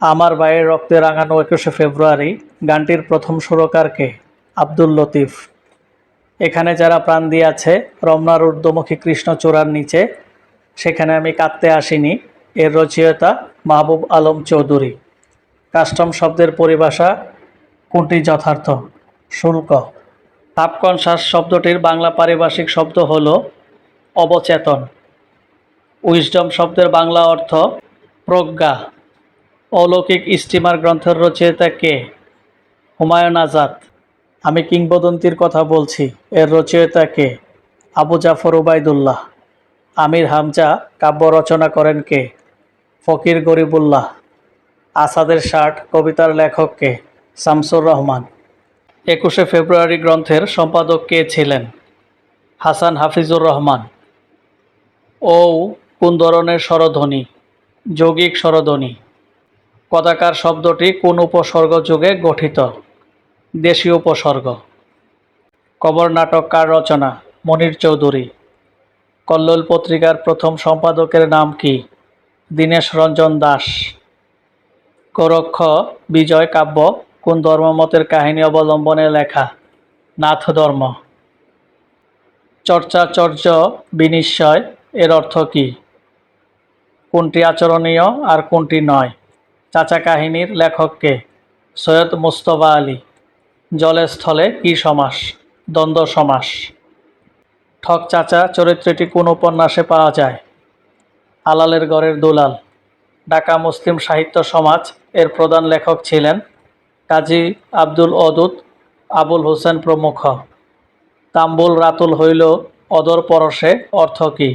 আমার ভাইয়ের রক্তে রাঙানো একুশে ফেব্রুয়ারি গানটির প্রথম সুরকারকে আব্দুল লতিফ। এখানে যারা প্রাণ দিয়েছে রমনার ঊর্ধ্বমুখী কৃষ্ণচূড়ার নিচে, সেখানে আমি কাঁদতে আসিনি, এর রচয়িতা মাহবুব আলম চৌধুরী। কাস্টম শব্দের পরিভাষা কোনটি যথার্থ? শুল্ক। সাবকনশাস শব্দটির বাংলা পারিভাষিক শব্দ হল অবচেতন। উইজডম শব্দের বাংলা অর্থ প্রজ্ঞা। অলৌকিক স্টিমার গ্রন্থের রচয়িতা কে? হুমায়ুন আজাদ। আমি কিংবদন্তির কথা বলছি, এর রচয়িতা কে? আবু জাফর উবাইদুল্লাহ। আমির হামজা কাব্য রচনা করেন কে? ফকির গরিবুল্লাহ। আসাদের ষাট, কবিতার লেখক কে? শামসুর রহমান। একুশে ফেব্রুয়ারি গ্রন্থের সম্পাদক কে ছিলেন? হাসান হাফিজুর রহমান। ও কোন ধরনের স্বরধ্বনি? যৌগিক স্বরধ্বনি। কদাকার শব্দটি কোন উপসর্গ যুগে গঠিত? দেশীয় উপসর্গ। কবর নাটক কার রচনা? মনির চৌধুরী। কল্লোল পত্রিকার প্রথম সম্পাদকের নাম কি? দীনেশ রঞ্জন দাস। গোরক্ষ বিজয় কাব্য কোন ধর্মমতের কাহিনী অবলম্বনে লেখা? নাথ ধর্ম। চর্চাচর্য বিনিশ্চয় এর অর্থ কী? কোনটি আচরণীয় আর কোনটি নয়? চাচা কাহিনীর লেখককে সৈয়দ মুস্তফা আলী। জলে স্থলে কি সমাস? দ্বন্দ্ব সমাস। ঠক চাচা, চরিত্রটি কোন উপন্যাসে পাওয়া যায়? আলালের গড়ের দুলাল। ঢাকা মুসলিম সাহিত্য সমাজ এর প্রধান লেখক ছিলেন কাজী আব্দুল অদুত আবুল হোসেন প্রমুখ। তাম্বুল রাতুল হইল অদর পরশে অর্থ কী?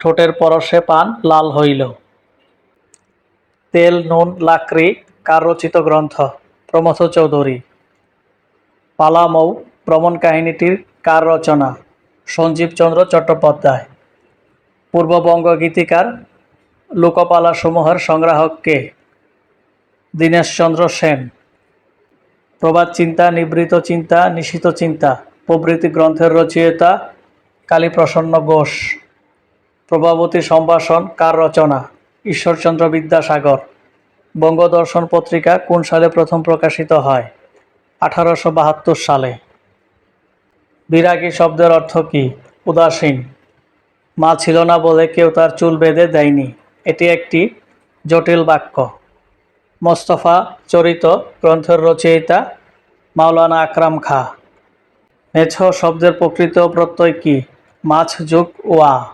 ঠোঁটের পরশে পান লাল হইল। তেল, নুন, লাকড়ি কার রচিত গ্রন্থ, প্রমথ চৌধুরী। পালামৌ, ভ্রমণ কাহিনীটির কার রচনা? সঞ্জীবচন্দ্র চট্টোপাধ্যায়। পূর্ববঙ্গ গীতিকার লোকপালাসমূহের সংগ্রাহক কে? দীনেশচন্দ্র সেন। প্রবাদ চিন্তা, নিবৃত চিন্তা, নিশিত চিন্তা, প্রভৃতি গ্রন্থের রচয়িতা কালীপ্রসন্ন ঘোষ। প্রভাবতী সম্ভাষণ, কার রচনা? ঈশ্বরচন্দ্র বিদ্যাসাগর বঙ্গদর্শন পত্রিকা কোন সালে প্রথম প্রকাশিত হয়? আঠারোশো বাহাত্তর সালে। বিরাগী শব্দের অর্থ কী? উদাসীন। মা ছিল না বলে কেউ তার চুল বেঁধে দেয়নি। এটি একটি জটিল বাক্য। মোস্তফা চরিত গ্রন্থের রচয়িতা মাওলানা আকরাম খা। মেছ শব্দের প্রকৃত প্রত্যয় কি? মাছ যুগ ওয়া।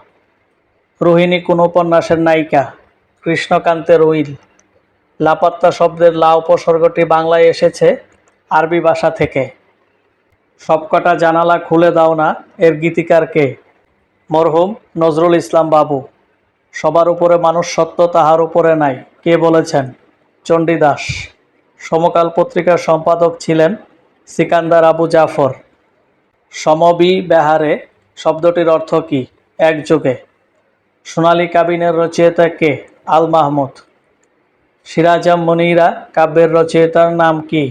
রোহিণী কোন উপন্যাসের নায়িকা। কৃষ্ণকান্তের উইল। লাপাত্তা শব্দের লা উপসর্গটি বাংলায় এসেছে আরবি ভাষা থেকে। সবকটা জানালা খুলে দাও না, এর গীতিকারকে মরহুম নজরুল ইসলাম বাবু। সবার উপরে মানুষ সত্য, তাহার উপরে নাই। কে বলেছেন? চণ্ডীদাস। সমকাল পত্রিকার সম্পাদক ছিলেন সিকান্দার আবু জাফর। সমবি বেহারে শব্দটির অর্থ কী? একযোগে। সোনালী কাবিনের রচয়িতা কে? আল মাহমুদ। সিরাজাম মনিরা কাব্যের রচয়িতার নাম কি?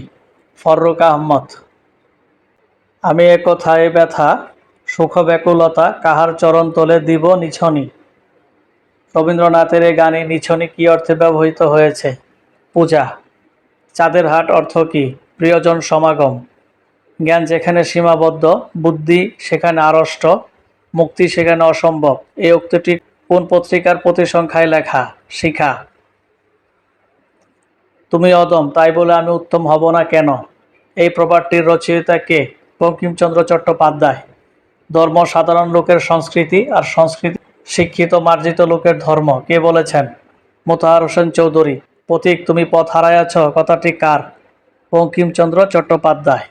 ফররুক আহমদ। আমি এ কথায় ব্যথা সুখ ব্যাকুলতা কাহার চরণ তোলে দিব নিছনি? রবীন্দ্রনাথের এই গানে নিছনি কি অর্থে ব্যবহৃত হয়েছে? পূজা, চাঁদের হাট অর্থ কি? প্রিয়জন সমাগম। জ্ঞান যেখানে সীমাবদ্ধ, বুদ্ধি সেখানে আড়ষ্ট, মুক্তি সেখানে অসম্ভব। এই উক্তিটি কোন পত্রিকার প্রতিসংখ্যায় লেখা? শিখা। তুমি অদম, তাই বলে আমি উত্তম হব না কেন? এই প্রবাদটির রচয়িতা কে? বঙ্কিমচন্দ্র চট্টোপাধ্যায়। ধর্ম সাধারণ লোকের সংস্কৃতি আর সংস্কৃতি শিক্ষিত মার্জিত লোকের ধর্ম, কে বলেছেন? মোতাহার হোসেন চৌধুরী। প্রতীক, তুমি পথ হারাইয়াছ, কথাটি কার? বঙ্কিমচন্দ্র চট্টোপাধ্যায়।